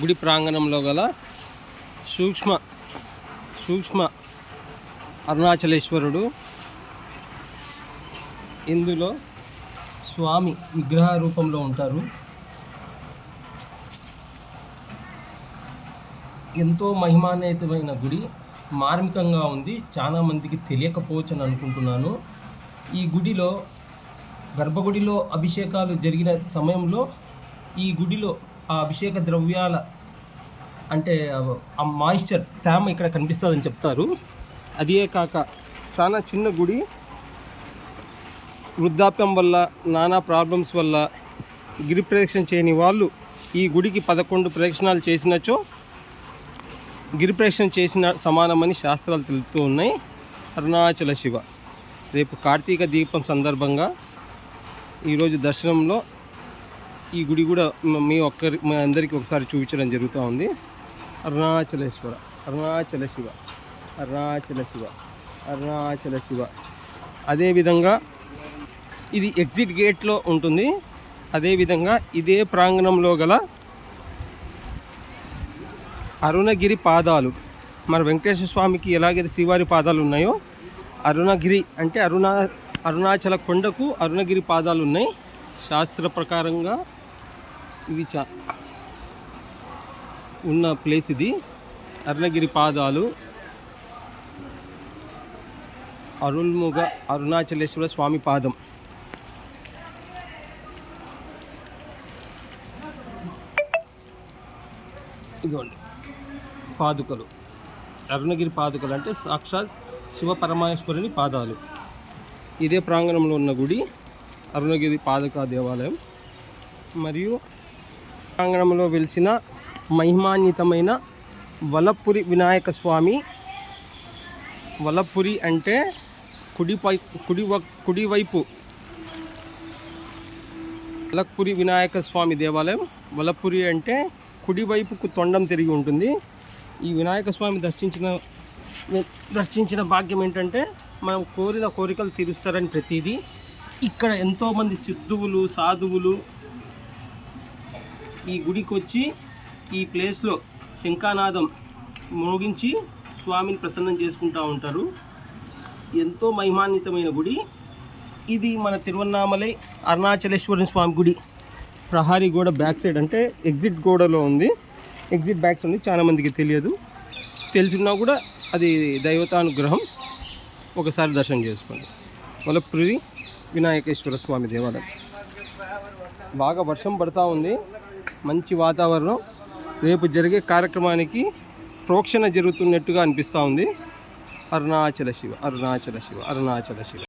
గుడి ప్రాంగణంలో గల సూక్ష్మ సూక్ష్మ అరుణాచలేశ్వరుడు ఇందులో స్వామి విగ్రహ రూపంలో ఉంటారు. ఎంతో మహిమాన్వితమైన గుడి. మార్మికంగా ఉంది. చాలా మందికి తెలియకపోవచ్చు అని అనుకుంటున్నాను. ఈ గుడిలో గర్భగుడిలో అభిషేకాలు జరిగిన సమయంలో ఈ గుడిలో ఆ అభిషేక ద్రవ్యాల అంటే ఆ మాయిశ్చర్ తేమ ఇక్కడ కనిపిస్తుందని చెప్తారు. అదే కాక చాలా చిన్న గుడి వృద్ధాప్యం వల్ల నానా ప్రాబ్లమ్స్ వల్ల గిరి ప్రదక్షిణ చేయని వాళ్ళు ఈ గుడికి పదకొండు ప్రదక్షిణాలు చేసినచో గిరి ప్రదక్షిణ చేసిన సమానమని శాస్త్రాలు తెలుపుతూ ఉన్నాయి. అరుణాచల శివ. రేపు కార్తీక దీపం సందర్భంగా ఈరోజు దర్శనంలో ఈ గుడి కూడా మీ ఒక్కరి మీ అందరికీ ఒకసారి చూపించడం జరుగుతూ ఉంది. అరుణాచలేశ్వర అరుణాచల శివ అరుణాచల శివ అరుణాచల శివ అదేవిధంగా ఇది ఎగ్జిట్ గేట్లో ఉంటుంది. అదేవిధంగా ఇదే ప్రాంగణంలో గల అరుణగిరి పాదాలు. మన వెంకటేశ్వర స్వామికి ఎలాగైతే శ్రీవారి పాదాలు ఉన్నాయో అరుణగిరి అంటే అరుణా అరుణాచల కొండకు అరుణగిరి పాదాలు ఉన్నాయి. శాస్త్ర ప్రకారంగా ఇవి చా ఉన్న ప్లేస్ ఇది. అరుణగిరి పాదాలు. అరుణ్ముగ అరుణాచలేశ్వర స్వామి పాదం. ఇదిగోండి. పాదుకలు. అరుణగిరి పాదుకలు అంటే సాక్షాత్ శివ పరమేశ్వరుని పాదాలు. ఇదే ప్రాంగణంలో ఉన్న గుడి అరుణగిరి పాదుక దేవాలయం. మరియు ప్రాంగణంలో వెలిసిన మహిమాన్వితమైన వలపురి వినాయక స్వామి. వలపురి అంటే కుడిపై కుడి కుడివైపు వలపురి వినాయక స్వామి దేవాలయం. వలపురి అంటే కుడివైపుకు తొండం తిరిగి ఉంటుంది. ఈ వినాయక స్వామి దర్శించిన దర్శించిన భాగ్యం ఏంటంటే మనం కోరిన కోరికలు తీరుస్తారని ప్రతిదీ. ఇక్కడ ఎంతోమంది సిద్ధువులు సాధువులు ఈ గుడికి వచ్చి ఈ ప్లేస్లో శంఖానాదం మోగించి స్వామిని ప్రసన్నం చేసుకుంటూ ఉంటారు. ఎంతో మహిమాన్వితమైన గుడి. ఇది మన తిరువన్నామలై అరుణాచలేశ్వర స్వామి గుడి. ప్రహారీ గోడ బ్యాక్ సైడ్ అంటే ఎగ్జిట్ గోడలో ఉంది. ఎగ్జిట్ బ్యాక్స్ ఉంది చాలా మందికి తెలియదు. తెలిసినా కూడా అది దైవతానుగ్రహం. ఒకసారి దర్శనం చేసుకోండి. వలపురి వినాయకేశ్వర స్వామి దేవాలయం. బాగా వర్షం పడతా ఉంది. మంచి వాతావరణం రేపు జరిగే కార్యక్రమానికి ప్రోక్షణ జరుగుతున్నట్టుగా అనిపిస్తూ ఉంది. అరుణాచల శివ అరుణాచల శివ అరుణాచల శివ.